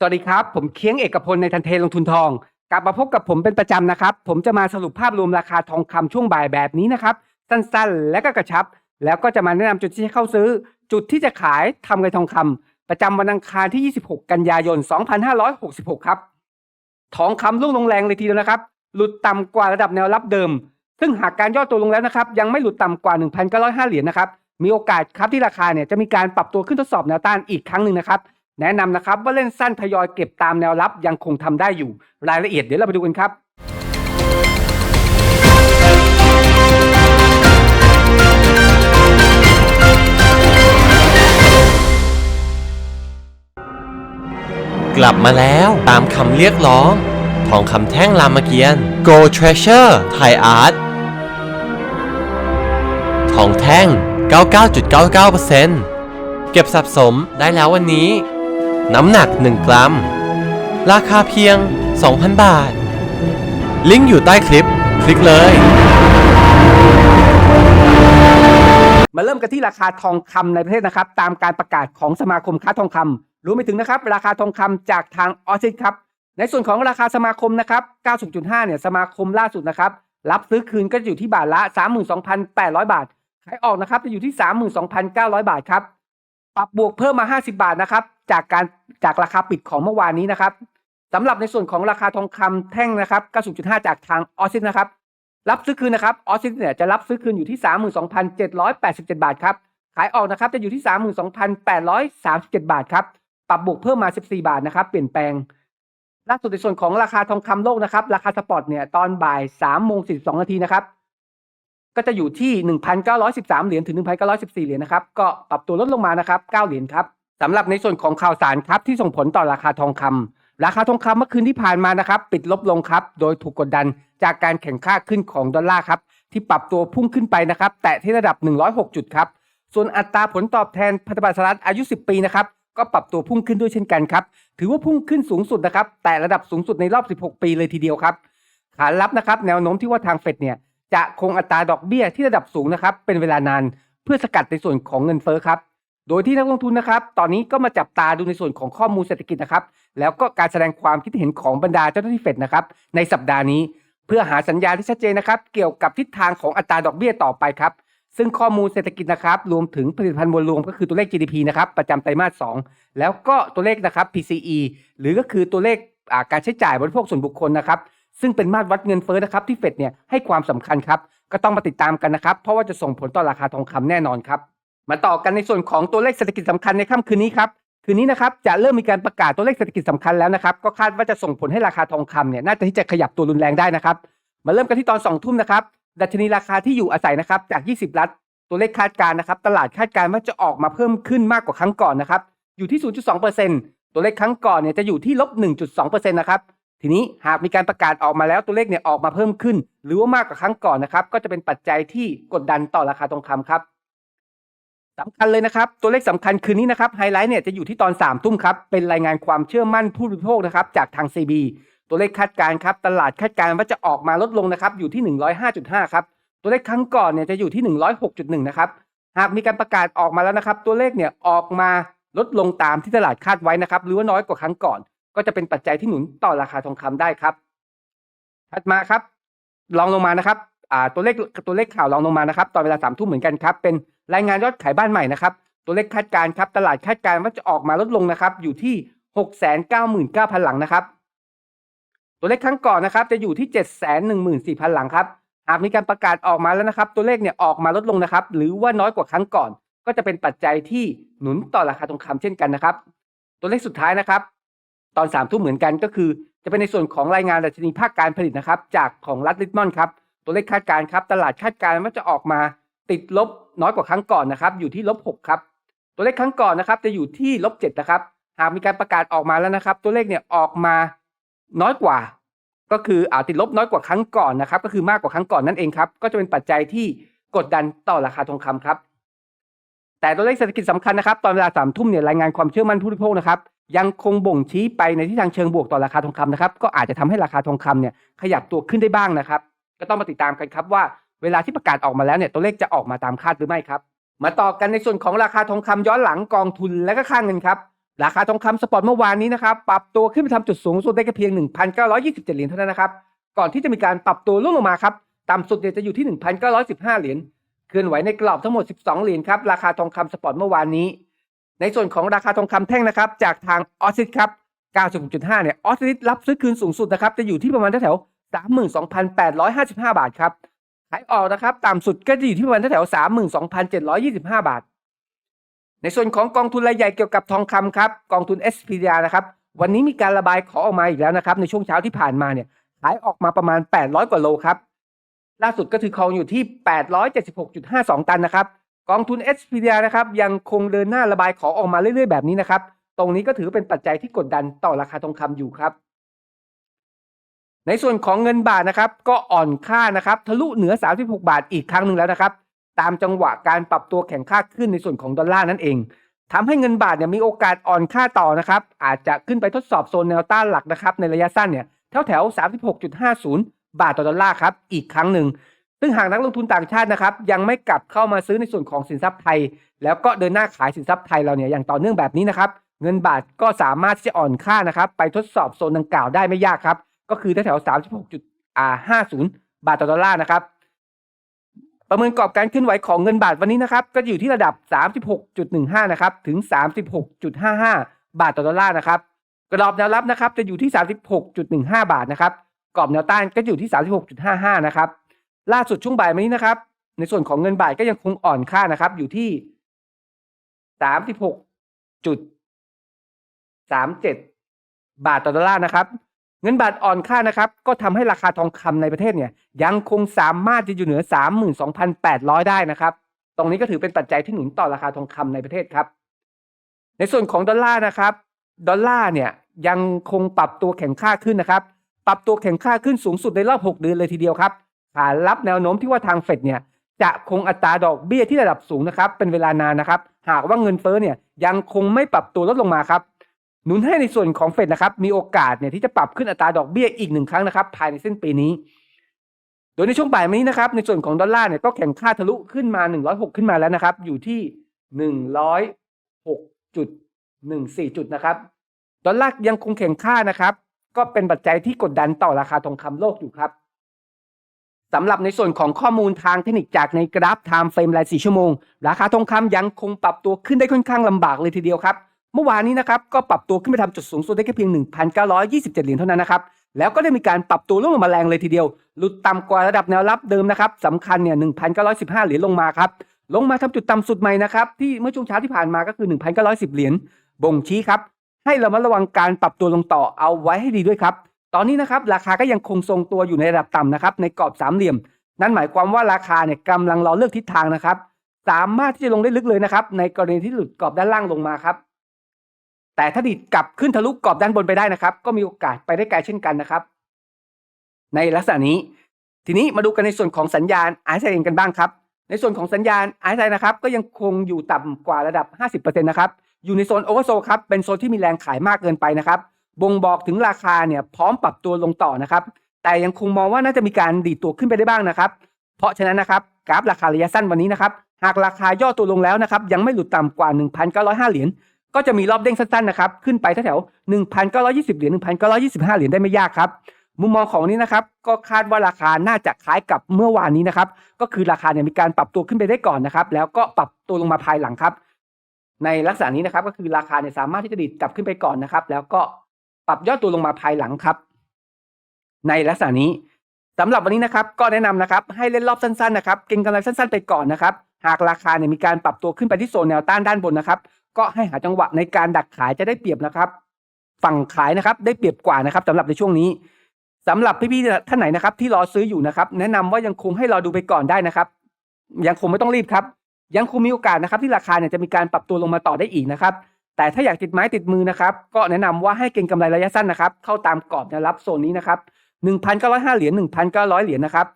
สวัสดีครับ ผมเคียงเอกพลในทันเทลงทุนทอง กลับมาพบกับผมเป็นประจำนะครับ ผมจะมาสรุปภาพรวมราคาทองคำช่วงบ่ายแบบนี้นะครับ สั้นๆ และก็กระชับ แล้วก็จะมาแนะนำจุดที่จะเข้าซื้อ จุดที่จะขายทำเงินทองคำประจำวันอังคารที่ 26 กันยายน 2566 ครับ ทองคำร่วงลงแรงเลยทีเดียวนะครับ หลุดต่ำกว่าระดับแนวรับเดิม ซึ่งหากการย่อตัวลงแล้วนะครับ ยังไม่หลุดต่ำกว่า 1,905 เหรียญนะครับ มีโอกาสครับที่ราคาเนี่ยจะมีการปรับตัวขึ้นทดสอบแนวต้านอีกครั้งหนึ่งนะครับ แนะนำนะครับว่าเล่นสั้นทยอยเก็บตามแนวรับยังคงทำได้อยู่ รายละเอียดเดี๋ยวเราไปดูกันครับกลับมาแล้วตามคำเรียกร้อง ทองคำแท่งรามเกียรติ Gold Treasure Thai Art ทองแท่ง 99.99%เก็บสะสมได้แล้ววันนี้ น้ำหนัก 1 กรัม ราคาเพียง 2,000 บาท ลิงก์อยู่ใต้คลิป คลิกเลย มาเริ่มกันที่ราคาทองคำในประเทศนะครับ ตามการประกาศของสมาคมค้าทองคำรวมไปถึงนะครับราคาทองคำจากทางออซิสครับ ในส่วนของราคาสมาคมนะครับ 90.5 เนี่ยสมาคมล่าสุดนะครับ รับซื้อคืนก็จะอยู่ที่บาทละ 32,800 บาท ขายออกนะครับจะอยู่ที่ 32,900 บาทครับ ปรับบวกเพิ่มมา 50 บาทนะครับ จากการจากราคาปิดของเมื่อวานนี้นะครับสำหรับในส่วนของราคาทองคำแท่งนะครับ 90.5 จากทางออซิสนะครับ รับซื้อคืนนะครับออสซิสเนี่ยจะรับซื้อคืนอยู่ที่ 32,787 บาทครับ ขายออกนะครับจะอยู่ที่ 32,837 บาทครับ ปรับบวกเพิ่มมา 14 บาทนะครับ เปลี่ยนแปลง ล่าสุดในส่วนของราคาทองคำโลกนะครับ ราคาสปอร์ตเนี่ยตอนบ่าย3โมง42นาทีนะครับ ก็จะอยู่ที่ 1,913 เหรียญถึง 1,914 เหรียญนะครับ ก็ปรับตัวลดลงมานะครับ 9 เหรียญครับ สำหรับในส่วนของข่าวสารครับที่ส่งผลต่อราคาทองคำราคาทองคำเมื่อคืนที่ผ่านมานะครับปิดลบลงครับ โดยถูกกดดันจากการแข่งค่าขึ้นของดอลลาร์ครับที่ปรับตัวพุ่งขึ้นไปนะครับ แตะที่ระดับ 106 จุดครับ ส่วนอัตราผลตอบแทนพันธบัตรสหรัฐอายุ 10 ปีนะครับก็ปรับตัวพุ่งขึ้นด้วยเช่นกันครับ ถือว่าพุ่งขึ้นสูงสุดนะครับ แต่ระดับสูงสุดในรอบ 16 ปีเลยทีเดียวครับ ขารับนะครับแนวโน้มที่ว่าทางเฟดเนี่ยจะคงอัตราดอกเบี้ยที่ระดับสูงนะครับเป็นเวลานานเพื่อสกัดในส่วนของเงินเฟ้อครับ โดยที่นักลงทุนนะครับ ตอนนี้ก็มาจับตาดูในส่วนของข้อมูลเศรษฐกิจนะครับ แล้วก็การแสดงความคิดเห็นของบรรดาเจ้าหน้าที่เฟดนะครับ ในสัปดาห์นี้ เพื่อหาสัญญาณที่ชัดเจนนะครับ เกี่ยวกับทิศทางของอัตราดอกเบี้ยต่อไปครับ ซึ่งข้อมูลเศรษฐกิจนะครับ รวมถึงผลิตภัณฑ์มวลรวมก็คือตัวเลข GDP นะครับ ประจำไตรมาส 2 แล้วก็ตัวเลขนะครับ PCE หรือก็คือตัวเลขการใช้จ่ายบริโภคส่วนบุคคลนะครับ ซึ่งเป็นมาตรวัดเงินเฟ้อนะครับที่เฟดเนี่ยให้ความสำคัญครับ ก็ต้องมาติดตามกันนะครับ เพราะว่าจะส่งผลต่อราคาทองคำแน่นอนครับ มาต่อกันในส่วนของตัวเลขเศรษฐกิจสำคัญในค่ำคืนนี้ครับคืนนี้นะครับจะเริ่มมีการประกาศตัวเลขเศรษฐกิจสำคัญแล้วนะครับก็คาดว่าจะส่งผลให้ราคาทองคำเนี่ยน่าจะที่จะขยับตัวรุนแรงได้นะครับ มาเริ่มกันที่ตอน2ทุ่มนะครับดัชนีราคาที่อยู่อาศัยนะครับจาก 20 ลัดตัวเลขคาดการ์นะครับ ตลาดคาดการ์ว่าจะออกมาเพิ่มขึ้นมากกว่าครั้งก่อนนะครับอยู่ที่ 0.2%ตัวเลขครั้งก่อนเนี่ยจะอยู่ที่ลบ 1.2%นะครับทีนี้หากมีการประกาศออกมาแล้วตัวเลขเนี่ยออกมาเพิ่มขึ้น หรือว่ามากกว่าครั้งก่อนนะครับก็จะเป็นปัจจัยที่กดดันต่อราคาทองคำครับ สำคัญเลยนะครับ ตัวเลขสำคัญคืนนี้นะครับไฮไลท์เนี่ยจะอยู่ที่ตอน3ามทุ่มครับ เป็นรายงานความเชื่อมั่นผู้บริโภคนะครับจากทาง CB ตัวเลขคาดการณ์ครับ ตลาดคาดการณ์ว่าจะออกมาลดลงนะครับอยู่ที่ 105.5 ครับ ตัวเลขครั้งก่อนเนี่ยจะอยู่ที่ 106.1 นะครับ หากมีการประกาศออกมาแล้วนะครับ ตัวเลขเนี่ยออกมาลดลงตามที่ตลาดคาดไว้นะครับ หรือว่าน้อยกว่าครั้งก่อน ก็จะเป็นปัจจัยที่หนุนต่อราคาทองคำได้ครับถัดมาครับ ลองลงมานะครับ อ่าตัวเลขตัวเลขข่าวลองลงมานะครับ ตอนเวลาสามทุ่มเหมือนกันครับเป็น รายงานยอดขายบ้านใหม่นะครับ ตัวเลขคาดการณ์ครับ ตลาดคาดการณ์ว่าจะออกมาลดลงนะครับ อยู่ที่หกแสนเก้าหมื่นเก้าพันหลังนะครับ ตัวเลขครั้งก่อนนะครับ จะอยู่ที่เจ็ดแสนหนึ่งหมื่นสี่พันหลังครับ หากมีการประกาศออกมาแล้วนะครับ ตัวเลขเนี่ยออกมาลดลงนะครับ หรือว่าน้อยกว่าครั้งก่อน ก็จะเป็นปัจจัยที่หนุนต่อราคาทองคำเช่นกันนะครับ ตัวเลขสุดท้ายนะครับ ตอนสามทุ่มเหมือนกันก็คือ จะเป็นในส่วนของรายงานดัชนีภาคการผลิตนะครับ จากของรัฐลิตมอนครับ ตัวเลขคาดการณ์ครับ ตลาดคาดการณ์ว่าจะออกมาติดลบ น้อยกว่าครั้งก่อนนะครับ อยู่ที่ลบหกครับตัวเลขครั้งก่อนนะครับ จะอยู่ที่ลบเจ็ดนะครับ หากมีการประกาศออกมาแล้วนะครับ ตัวเลขเนี่ยออกมาน้อยกว่า ก็คืออาติดลบน้อยกว่าครั้งก่อนนะครับ ก็คือมากกว่าครั้งก่อนนั่นเองครับก็จะเป็นปัจจัยที่กดดันต่อราคาทองคำครับ แต่ตัวเลขเศรษฐกิจสำคัญนะครับ ตอนเวลาสามทุ่มเนี่ยรายงานความเชื่อมั่นผู้บริโภคนะครับยังคงบ่งชี้ไปในทิศทางเชิงบวกต่อราคาทองคำนะครับ ก็อาจจะทำให้ราคาทองคำเนี่ยขยับตัวขึ้นได้บ้างนะครับ ก็ต้องมาติดตามกันครับว่า เวลาที่ประกาศออกมาแล้วเนี่ยตัวเลขจะออกมาตามคาดหรือไม่ครับ มาต่อกันในส่วนของราคาทองคำย้อนหลังกองทุนและก็ค่าเงินครับราคาทองคำสปอร์ตเมื่อวานนี้นะครับปรับตัวขึ้นไปทำจุดสูงสุดได้แค่เพียง 1,927 เหรียญเท่านั้นนะครับก่อนที่จะมีการปรับตัวร่วงลงมาครับต่ำสุดเนี่ยจะอยู่ที่ 1,915 เหรียญเคลื่อนไหวในกรอบทั้งหมด 12 เหรียญครับราคาทองคำสปอร์ตเมื่อวานนี้ ในส่วนของราคาทองคำแท่งนะครับจากทางออสซิสครับ96.5เนี่ยออสซิสรับซื้อคืนสูงสุดนะครับจะอยู่ที่ประมาณแถวๆ32,855 บาทครับ ขายออกนะครับ ต่ำสุดก็จะอยู่ที่ประมาณแถวๆ32,725บาท ในส่วนของกองทุนรายใหญ่เกี่ยวกับทองคำครับกองทุน SPDR นะครับวันนี้มีการระบายขอออกมาอีกแล้วนะครับ ในช่วงเช้าที่ผ่านมาเนี่ยขายออกมาประมาณ 800 กว่าโลครับ ล่าสุดก็ถือครองอยู่ที่ 876.52 ตันนะครับ กองทุน SPDR นะครับยังคงเดินหน้าระบายขอออกมาเรื่อยๆแบบนี้นะครับ ตรงนี้ก็ถือเป็นปัจจัยที่กดดันต่อราคาทองคำอยู่ครับ ในส่วนของเงินบาทนะครับก็อ่อนค่านะครับทะลุเหนือ 36 บาทอีกครั้งหนึ่งแล้วนะครับ ตามจังหวะการปรับตัวแข็งค่าขึ้นในส่วนของดอลลาร์นั่นเองทำให้เงินบาทเนี่ยมีโอกาสอ่อนค่าต่อนะครับ อาจจะขึ้นไปทดสอบโซนแนวต้านหลักนะครับในระยะสั้นเนี่ยแถวแถว36.50 บาทต่อดอลลาร์ครับอีกครั้งหนึ่งซึ่งหากนักลงทุนต่างชาตินะครับยังไม่กลับเข้ามาซื้อในส่วนของสินทรัพย์ไทย แล้วก็เดินหน้าขายสินทรัพย์ไทยเราเนี่ยอย่างต่อเนื่องแบบนี้นะครับเงินบาทก็สามารถที่จะอ่อนค่านะครับไปทดสอบโซนดังกล่าวได้ไม่ยากครับ ก็คือแถวๆ36.50บาทต่อดอลลาร์นะครับ ประเมินกรอบการเคลื่อนไหวของเงินบาทวันนี้นะครับ ก็อยู่ที่ระดับ 36.15 นะครับ ถึง 36.55 บาทต่อดอลลาร์นะครับ กรอบแนวรับนะครับ จะอยู่ที่ 36.15 บาทนะครับ กรอบแนวต้านก็อยู่ที่ 36.55 นะครับ ล่าสุดช่วงบ่ายวันนี้นะครับ ในส่วนของเงินบาทก็ยังคงอ่อนค่านะครับ อยู่ที่ 36.37 บาทต่อดอลลาร์นะครับ เงินบาทอ่อนค่านะครับก็ทำให้ราคาทองคำในประเทศเนี่ยยังคงสามารถจะอยู่เหนือ 32,800 ได้นะครับ ตรงนี้ก็ถือเป็นปัจจัยที่หนุนต่อราคาทองคำในประเทศครับ ในส่วนของดอลลาร์นะครับ ดอลลาร์เนี่ยยังคงปรับตัวแข็งค่าขึ้นนะครับ ปรับตัวแข็งค่าขึ้นสูงสุดในรอบ 6 เดือนเลยทีเดียวครับขารับแนวโน้มที่ว่าทางเฟดเนี่ยจะคงอัตราดอกเบี้ยที่ระดับสูงนะครับเป็นเวลานานนะครับ หากว่าเงินเฟ้อเนี่ยยังคงไม่ปรับตัวลดลงมาครับ หนุนให้ในส่วนของเฟดนะครับมีโอกาสเนี่ยที่จะปรับขึ้นอัตราดอกเบี้ยอีกหนึ่งครั้งนะครับภายในสิ้นปีนี้ โดยในช่วงบ่ายวันนี้นะครับในส่วนของดอลลาร์เนี่ยก็แข่งค่าทะลุขึ้นมา 106 ขึ้นมาแล้วนะครับ อยู่ที่ 106.14 จุดนะครับดอลลาร์ยังคงแข่งค่านะครับ ก็เป็นปัจจัยที่กดดันต่อราคาทองคำโลกอยู่ครับสำหรับในส่วนของข้อมูลทางเทคนิคจากในกราฟ Time Frame ราย4ชั่วโมง ราคาทองคำยังคงปรับตัวขึ้นได้ค่อนข้างลำบากเลยทีเดียวครับ เมื่อวานนี้นะครับก็ปรับตัวขึ้นไปทำจุดสูงสุดได้แค่เพียง 1,927 เหรียญเท่านั้นนะครับแล้วก็ได้มีการปรับตัวลงมาแรงเลยทีเดียว หลุดต่ำกว่าระดับแนวรับเดิมนะครับสำคัญเนี่ย 1,915 เหรียญลงมาครับลงมาทำจุดต่ำสุดใหม่นะครับที่เมื่อช่วงเช้าที่ผ่านมาก็คือ 1,910 เหรียญบ่งชี้ครับให้เรามาระวังการปรับตัวลงต่อเอาไว้ให้ดีด้วยครับตอนนี้นะครับราคาก็ยังคงทรงตัวอยู่ในระดับต่ำนะครับในกรอบสามเหลี่ยม นั่นหมายความว่าราคาเนี่ยกำลังรอเลือกทิศทางนะครับสามารถที่จะลงได้ลึกเลยนะครับในกรณีที่หลุดกรอบด้านล่างลงมาครับ แต่ถ้าดิดกลับขึ้นทะลุกรอบด้านบนไปได้นะครับ ก็มีโอกาสไปได้ไกลเช่นกันนะครับ ในลักษณะนี้ ทีนี้มาดูกันในส่วนของสัญญาณไอซ์เองกันบ้างครับ ในส่วนของสัญญาณไอซ์นะครับ ก็ยังคงอยู่ต่ำกว่าระดับ 50%นะครับอยู่ในโซนโอเวอร์โซครับเป็นโซนที่มีแรงขายมากเกินไปนะครับบ่งบอกถึงราคาเนี่ยพร้อมปรับตัวลงต่อนะครับ แต่ยังคงมองว่าน่าจะมีการดีดตัวขึ้นไปได้บ้างนะครับ เพราะฉะนั้นนะครับกราฟราคาระยะสั้นวันนี้นะครับ หากราคาย่อตัวลงแล้วนะครับ ยังไม่หลุดต่ำกว่า 1,905 เหรียญ ก็จะมีรอบเด้งสั้นๆนะครับขึ้นไปแถวๆ1,920 เหรียญ1,925 เหรียญได้ไม่ยากครับมุมมองของนี้นะครับก็คาดว่าราคาน่าจะคล้ายกับเมื่อวานนี้นะครับก็คือราคาเนี่ยมีการปรับตัวขึ้นไปได้ก่อนนะครับแล้วก็ปรับตัวลงมาภายหลังครับ ในลักษณะนี้นะครับก็คือราคาเนี่ยสามารถที่จะดีดกลับขึ้นไปก่อนนะครับ แล้วก็ปรับย่อตัวลงมาภายหลังครับ ในลักษณะนี้สำหรับวันนี้นะครับก็แนะนำนะครับให้เล่นรอบสั้นๆนะครับเก็งกำไรสั้นๆไปก่อนนะครับ หากราคาเนี่ยมีการปรับตัวขึ้นไปที่โซนแนวต้านด้านบนนะครับ ก็ให้หาจังหวะในการดักขายจะได้เปรียบนะครับ ฝั่งขายนะครับ ได้เปรียบกว่านะครับสำหรับในช่วงนี้สำหรับพี่ๆท่านไหนนะครับ ที่รอซื้ออยู่นะครับ แนะนำว่ายังคงให้รอดูไปก่อนได้นะครับ ยังคงไม่ต้องรีบครับ ยังคงมีโอกาสนะครับ ที่ราคาเนี่ยจะมีการปรับตัวลงมาต่อได้อีกนะครับ แต่ถ้าอยากติดไม้ติดมือนะครับ ก็แนะนำว่าให้เก็งกำไรระยะสั้นนะครับ เข้าตามกรอบแนวรับโซนนี้นะครับ1,905เหรียญ1,900เหรียญนะครับ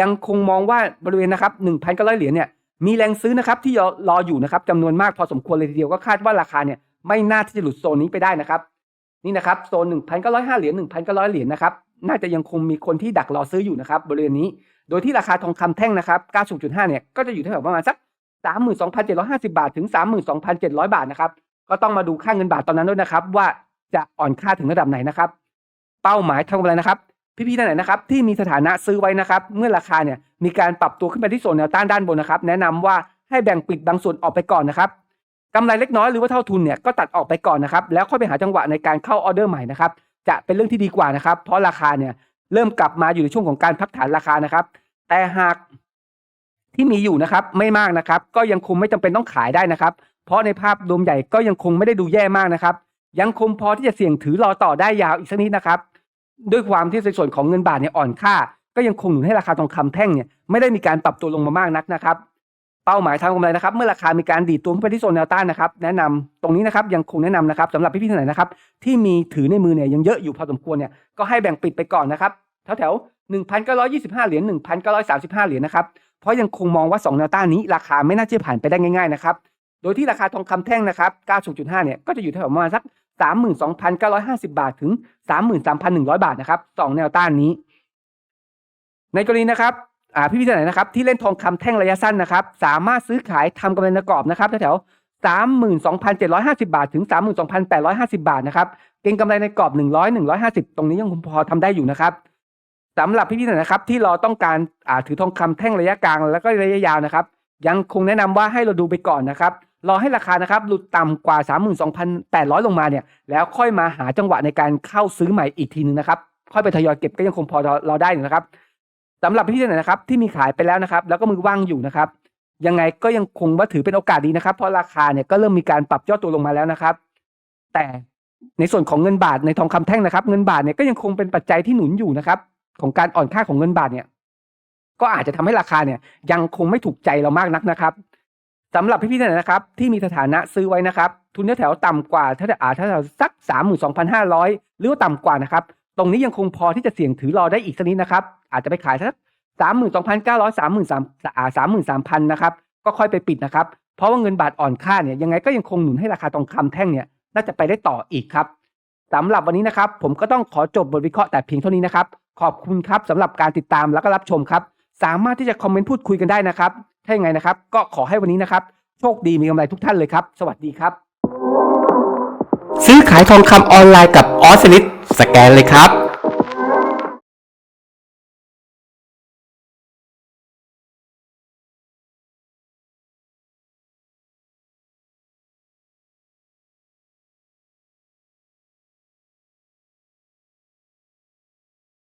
ยังคงมองว่าบริเวณนะครับ1,900เหรียญเนี่ย มีแรงซื้อนะครับที่รออยู่นะครับจำนวนมากพอสมควรเลยทีเดียวก็คาดว่าราคาเนี่ยไม่น่าที่จะหลุดโซนนี้ไปได้นะครับ นี่นะครับโซน 1,905 เหรียญ 1,900 เหรียญนะครับน่าจะยังคงมีคนที่ดักรอซื้ออยู่นะครับบริเวณนี้ โดยที่ราคาทองคำแท่งนะครับ 90.5 เนี่ยก็จะอยู่ที่แถวประมาณสัก 32,750 บาทถึง 32,700 บาทนะครับก็ต้องมาดูค่าเงินบาทตอนนั้นด้วยนะครับ ว่าจะอ่อนค่าถึงระดับไหนนะครับ เป้าหมายทำอะไรนะครับ พี่ๆท่านไหนนะครับที่มีสถานะซื้อไว้นะครับ เมื่อราคาเนี่ยมีการปรับตัวขึ้นไปที่โซนแนวต้านด้านบนนะครับ แนะนำว่าให้แบ่งปิดบางส่วนออกไปก่อนนะครับกำไรเล็กน้อยหรือว่าเท่าทุนเนี่ยก็ตัดออกไปก่อนนะครับแล้วค่อยไปหาจังหวะในการเข้าออเดอร์ใหม่นะครับจะเป็นเรื่องที่ดีกว่านะครับ เพราะราคาเนี่ยเริ่มกลับมาอยู่ในช่วงของการพักฐานราคานะครับ แต่หากที่มีอยู่นะครับไม่มากนะครับ ก็ยังคงไม่จำเป็นต้องขายได้นะครับ เพราะในภาพรวมใหญ่ก็ยังคงไม่ได้ดูแย่มากนะครับ ยังคงพอที่จะเสี่ยงถือรอต่อได้ยาวอีกสักนิดนะครับ ด้วยความที่ในส่วนของเงินบาทเนี่ยอ่อนค่า ก็ยังคงหนุนให้ราคาทองคำแท่งเนี่ยไม่ได้มีการปรับตัวลงมามากนักนะครับ เป้าหมายทางกำไรนะครับ เมื่อราคามีการดีดตัวขึ้นไปที่โซนแนวต้านนะครับ แนะนำตรงนี้นะครับยังคงแนะนำนะครับสำหรับพี่ๆท่านไหนนะครับ ที่มีถือในมือเนี่ยยังเยอะอยู่พอสมควรเนี่ยก็ให้แบ่งปิดไปก่อนนะครับแถวแถวหนึ่งพันเก้าร้อยยี่สิบห้าเหรียญหนึ่งพันเก้าร้อยสามสิบห้าเหรียญนะครับเพราะยังคงมองว่าสองแนวต้านนี้ ราคาไม่น่าจะผ่านไปได้ง่าย ๆนะครับโดยที่ราคาทองคำแท่งนะครับ 90.5 เนี่ยก็จะอยู่แถวประมาณสัก 32,950 บาทถึง 33,100 บาทนะครับสองแนวต้านนี้ ในกรณีนะครับพี่พี่ท่านไหนนะครับที่เล่นทองคำแท่งระยะสั้นนะครับ สามารถซื้อขายทำกำไรในกรอบนะครับแถวๆ32,750บาทถึง32,850บาทนะครับเก็งกำไรในกรอบ100 150ตรงนี้ยังคงพอทำได้อยู่นะครับสำหรับพี่พี่ท่านนนะครับ ที่เราต้องการอ่าถือทองคำแท่งระยะกลางแล้วก็ระยะยาวนะครับ ยังคงแนะนำว่าให้เราดูไปก่อนนะครับ รอให้ราคานะครับหลุดต่ำกว่า 32,800 ลงมาเนี่ยแล้วค่อยมาหาจังหวะในการเข้าซื้อใหม่อีกทีนึงนะครับ ค่อยไปทยอยเก็บก็ยังคงพอรอได้นะครับสำหรับพี่ที่ไหนนะครับที่มีขายไปแล้วนะครับ แล้วก็มือว่างอยู่นะครับ ยังไงก็ยังคงว่าถือเป็นโอกาสดีนะครับ เพราะราคาเนี่ยก็เริ่มมีการปรับย่อตัวลงมาแล้วนะครับ แต่ในส่วนของเงินบาทในทองคำแท่งนะครับ เงินบาทเนี่ยก็ยังคงเป็นปัจจัยที่หนุนอยู่นะครับ ของการอ่อนค่าของเงินบาทเนี่ย ก็อาจจะทำให้ราคาเนี่ย ยังคงไม่ถูกใจเรามากนักนะครับ สำหรับพี่ๆท่านไหนนะครับ ที่มีสถานะซื้อไว้นะครับ ทุนแถวต่ำกว่าถ้าอ่าถ้าสักสามหมื่นสองพันห้าร้อยหรือว่าต่ำกว่านะครับ ตรงนี้ยังคงพอที่จะเสี่ยงถือรอได้อีกสักนิดนะครับ อาจจะไปขายสักสามหมื่นสองพันเก้าร้อยสามหมื่นสามสามหมื่นสามพันนะครับก็ค่อยไปปิดนะครับ เพราะว่าเงินบาทอ่อนค่าเนี่ยยังไงก็ยังคงหนุนให้ราคาทองคำแท่งเนี่ยน่าจะไปได้ต่ออีกครับสำหรับวันนี้นะครับ ผมก็ต้องขอจบบทวิเคราะห์แต่เพียงเท่านี้นะครับ ขอบคุณครับสำหรับการติดตามแล้วก็รับชมครับ สามารถที่จะคอมเมนต์พูดคุยกันได้นะครับ ถ้าอย่างไงนะครับ ก็ขอให้วันนี้นะครับ โชคดีมีกำไรทุกท่านเลยครับ สวัสดีครับ ซื้อขายทองคำออนไลน์กับออสลิสสแกนเลยครับ